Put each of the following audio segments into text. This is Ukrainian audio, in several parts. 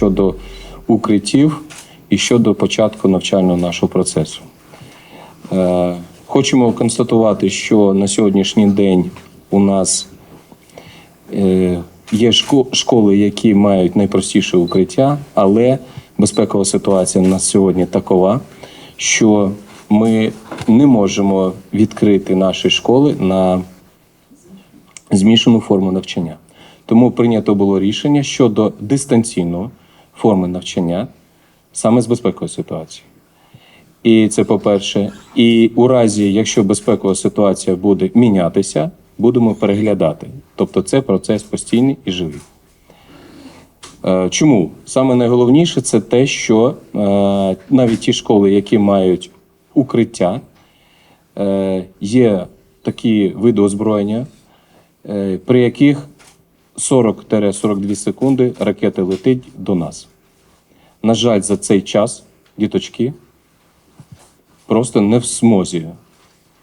щодо укриттів і щодо початку навчального нашого процесу. Е, Хочемо констатувати, що на сьогоднішній день у нас е, є школи, які мають найпростіше укриття, але безпекова ситуація на сьогодні такова, що ми не можемо відкрити наші школи на змішану форму навчання. Тому прийнято було рішення щодо дистанційної форми навчання саме з безпекової ситуації. І це по-перше. І у разі, якщо безпекова ситуація буде мінятися, будемо переглядати. Тобто це процес постійний і живий. Е, Чому? Саме найголовніше це те, що е, навіть ті школи, які мають укриття, е, є такі види озброєння, при яких 40-42 секунди ракета летить до нас. На жаль, за цей час діточки просто не в смозі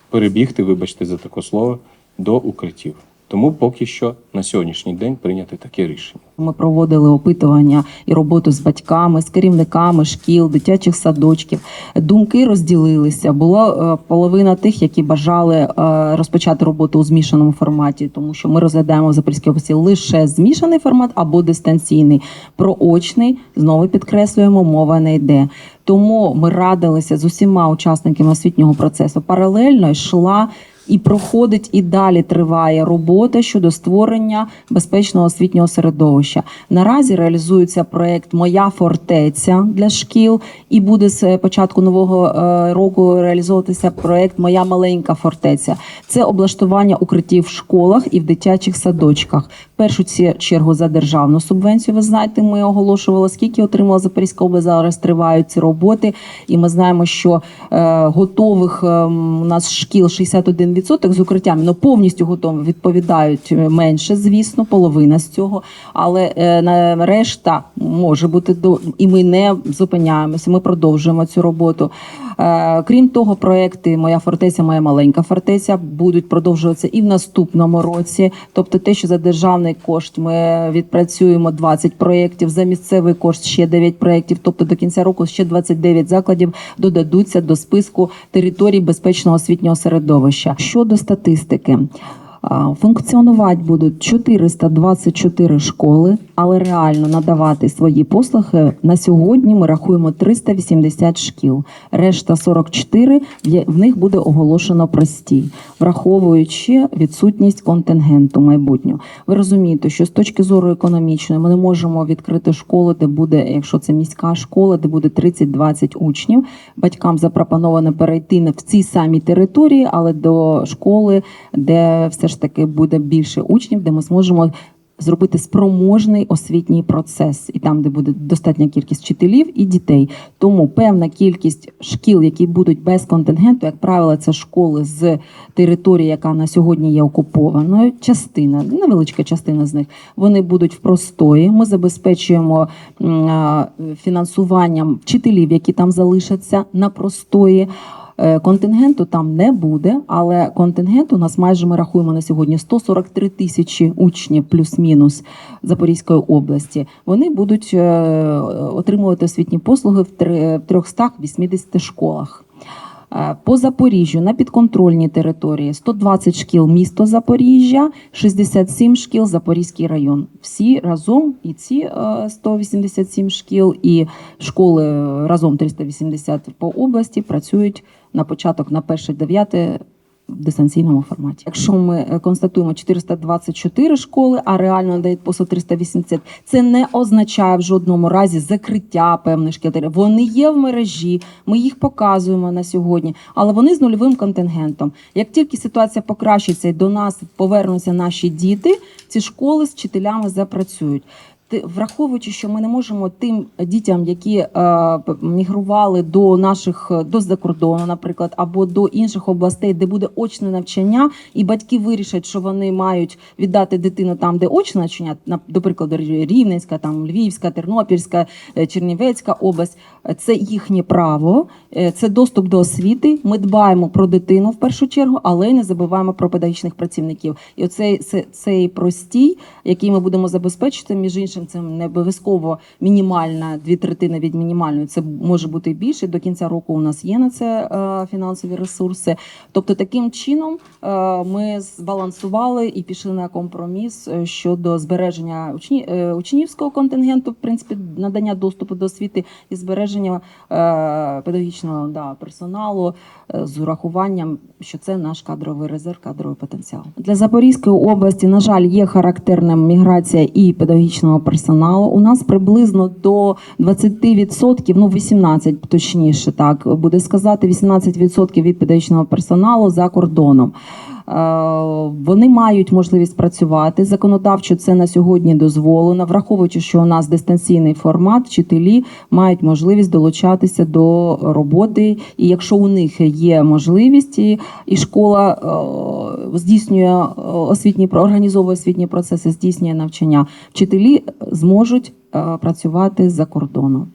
перебігти, вибачте за таке слово, до укриттів. Тому поки що на сьогоднішній день прийняти таке рішення. Ми проводили опитування і роботу з батьками, з керівниками шкіл, дитячих садочків. Думки розділилися. Було е, половина тих, які бажали е, розпочати роботу у змішаному форматі, тому що ми розглядаємо в Запорізькій області лише змішаний формат або дистанційний. Про очний знову підкреслюємо, мова не йде. Тому ми радилися з усіма учасниками освітнього процесу. Паралельно йшла і проходить і далі триває робота щодо створення безпечного освітнього середовища. Наразі реалізується проект Моя фортеця для шкіл, і буде з початку нового е, року реалізовуватися проект Моя маленька фортеця. Це облаштування укриттів в школах і в дитячих садочках. Першу чергу за державну субвенцію. Ви знаєте, ми оголошували, скільки отримала Запорізька область. Зараз тривають ці роботи, і ми знаємо, що е, готових е, у нас шкіл 61% з укриттями, ну повністю готові відповідають менше, звісно, половина з цього. Але е, решта може бути до і ми не зупиняємося. Ми продовжуємо цю роботу. Е, Крім того, проекти Моя фортеця, моя маленька фортеця будуть продовжуватися і в наступному році. Тобто, те, що за державний кошт ми відпрацюємо 20 проєктів, за місцевий кошт ще 9 проєктів. Тобто до кінця року ще 29 закладів додадуться до списку територій безпечного освітнього середовища. Щодо статистики. Функціонувати будуть 424 школи, але реально надавати свої послуги на сьогодні ми рахуємо 380 шкіл. Решта 44, є- в них буде оголошено простій, враховуючи відсутність контингенту майбутнього. Ви розумієте, що з точки зору економічної ми не можемо відкрити школу, де буде, якщо це міська школа, де буде 30-20 учнів. Батькам запропоновано перейти в цій самій території, але до школи, де все ж таки буде більше учнів, де ми зможемо зробити спроможний освітній процес, і там, де буде достатня кількість вчителів і дітей. Тому певна кількість шкіл, які будуть без контингенту, як правило, це школи з території, яка на сьогодні є окупованою. Частина, невеличка частина з них, вони будуть в простої. Ми забезпечуємо фінансуванням вчителів, які там залишаться на простої. Е, Контингенту там не буде, але контингент у нас майже ми рахуємо на сьогодні 143 тисячі учнів плюс-мінус Запорізької області. Вони будуть е, отримувати освітні послуги в три- в 380 школах. Е, По Запоріжжю на підконтрольній території 120 шкіл місто Запоріжжя, 67 шкіл Запорізький район. Всі разом і ці е, 187 шкіл, і школи разом 380 по області працюють на початок на 1-9 в дистанційному форматі. Якщо ми е, констатуємо 424 школи, а реально надають по 380, це не означає в жодному разі закриття певних шкіл. Вони є в мережі, ми їх показуємо на сьогодні, але вони з нульовим контингентом. Як тільки ситуація покращиться і до нас повернуться наші діти, ці школи з вчителями запрацюють. Враховуючи, що ми не можемо тим дітям, які е, мігрували до наших е, до за кордону, наприклад, або до інших областей, де буде очне навчання, і батьки вирішать, що вони мають віддати дитину там, де очне навчання, на- до прикладу, Рівненська, там Львівська, Тернопільська, е, Чернівецька область. Це їхнє право, це доступ до освіти. Ми дбаємо про дитину в першу чергу, але не забуваємо про педагогічних працівників. І оцей це- цей простій, який ми будемо забезпечити, між іншим, іншим. Це не обов'язково мінімальна, дві третини від мінімальної. Це може бути більше. До кінця року у нас є на це е, фінансові ресурси. Тобто, таким чином е, ми збалансували і пішли на компроміс е, щодо збереження учні, учнівського контингенту, в принципі, надання доступу до освіти і збереження педагогічного да, персоналу з урахуванням, що це наш кадровий резерв, кадровий потенціал. Для Запорізької області, на жаль, є характерна міграція і педагогічного персоналу. У нас приблизно до 20%, ну 18 точніше, так буде сказати, 18% від педагогічного персоналу за кордоном. Е, Вони мають можливість працювати. Законодавчо це на сьогодні дозволено, враховуючи, що у нас дистанційний формат, вчителі мають можливість долучатися до роботи. І якщо у них є можливість, і, школа е, здійснює е, освітні організовує освітні процеси, здійснює навчання, вчителі зможуть працювати за кордоном.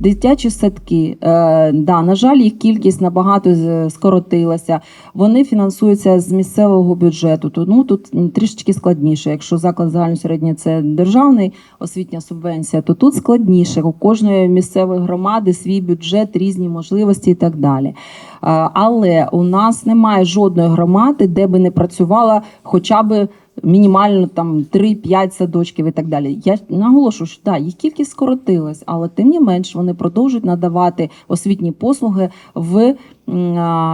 Дитячі садки, е, да, на жаль, їх кількість набагато скоротилася. Вони фінансуються з місцевого бюджету. Тому тут м, трішечки складніше. Якщо заклад загальної середньої це державний освітня субвенція, то тут складніше. У кожної місцевої громади свій бюджет, різні можливості і так далі. Е, Але у нас немає жодної громади, де би не працювала хоча б мінімально там 3-5 садочків і так далі. Я наголошую, що да, їх кількість скоротилась, але тим не менш вони продовжують надавати освітні послуги в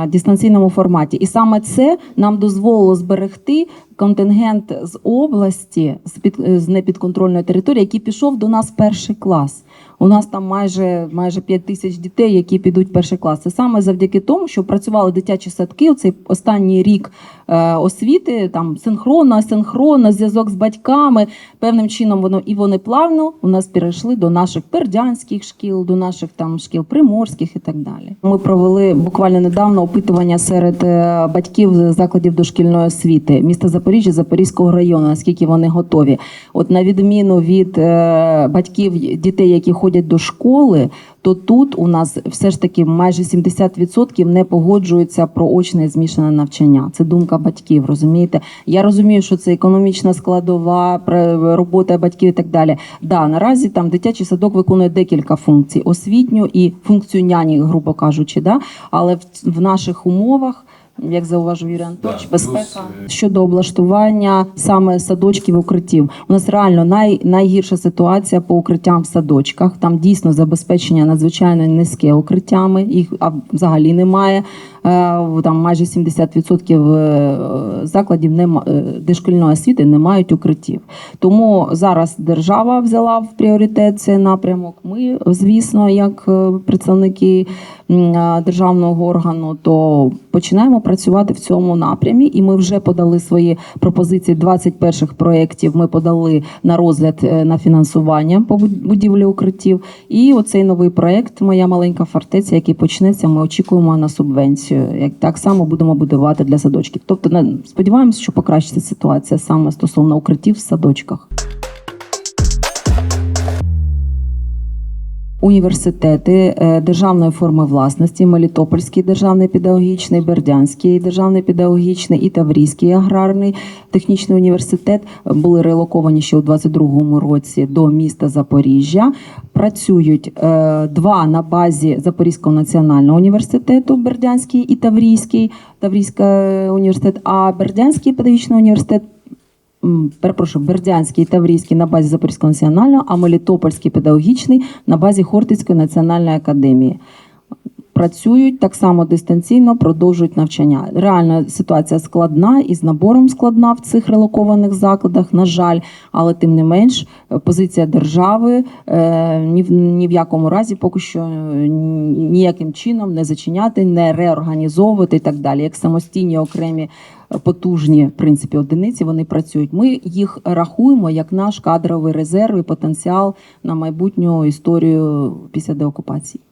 дистанційному форматі. І саме це нам дозволило зберегти контингент з області з під з непідконтрольної території, який пішов до нас в перший клас. У нас там майже майже 5 тисяч дітей, які підуть в перший клас. Це саме завдяки тому, що працювали дитячі садки. Оцей останній рік е, освіти, там синхронно, асинхронно, зв'язок з батьками. Певним чином воно і вони плавно у нас перейшли до наших бердянських шкіл, до наших там шкіл приморських і так далі. Ми провели буквально недавно опитування серед е, батьків закладів дошкільної освіти міста Запоріжжя, Запорізького району, наскільки вони готові. От на відміну від е, батьків дітей, які ходять до школи, то тут у нас все ж таки майже 70% не погоджуються про очне змішане навчання. Це думка батьків, розумієте? Я розумію, що це економічна складова, робота батьків і так далі. Да, наразі там дитячий садок виконує декілька функцій: освітню і функцію няні, грубо кажучи, да? але в наших умовах. Як зауважив Юрій Анатольович, Да, безпека плюс... щодо облаштування саме садочків укриттів. У нас реально най, найгірша ситуація по укриттям в садочках. Там дійсно забезпечення надзвичайно низьке укриттями, їх а, взагалі немає. Е, Там майже 70% е, закладів е, дошкільної освіти не мають укриттів. Тому зараз держава взяла в пріоритет цей напрямок. Ми, звісно, як представники державного органу, то починаємо працювати в цьому напрямі. І ми вже подали свої пропозиції 20 перших проєктів. Ми подали на розгляд на фінансування по будівлі укриттів. І оцей новий проєкт Моя маленька фортеця, який почнеться, ми очікуємо на субвенцію. Як так само будемо будувати для садочків. Тобто, сподіваємося, що покращиться ситуація саме стосовно укриттів в садочках. Університети е, державної форми власності, Мелітопольський державний педагогічний, Бердянський державний педагогічний і Таврійський аграрний технічний університет були релоковані ще у 22-му році до міста Запоріжжя. Працюють е, два на базі Запорізького національного університету, Бердянський і Таврійський, Таврійський університет, а Бердянський педагогічний університет перепрошую, Бердянський і Таврійський на базі Запорізького національного, а Мелітопольський педагогічний на базі Хортицької національної академії. Працюють так само дистанційно, продовжують навчання. Реальна ситуація складна і з набором складна в цих релокованих закладах, на жаль, але тим не менш, е, позиція держави е, ні в ні в якому разі поки що е, ніяким чином не зачиняти, не реорганізовувати і так далі. Як самостійні окремі потужні в принципі одиниці вони працюють. Ми їх рахуємо як наш кадровий резерв і потенціал на майбутню історію після деокупації.